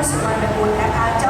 ู้สุวรรณบุญนะคะเจ้า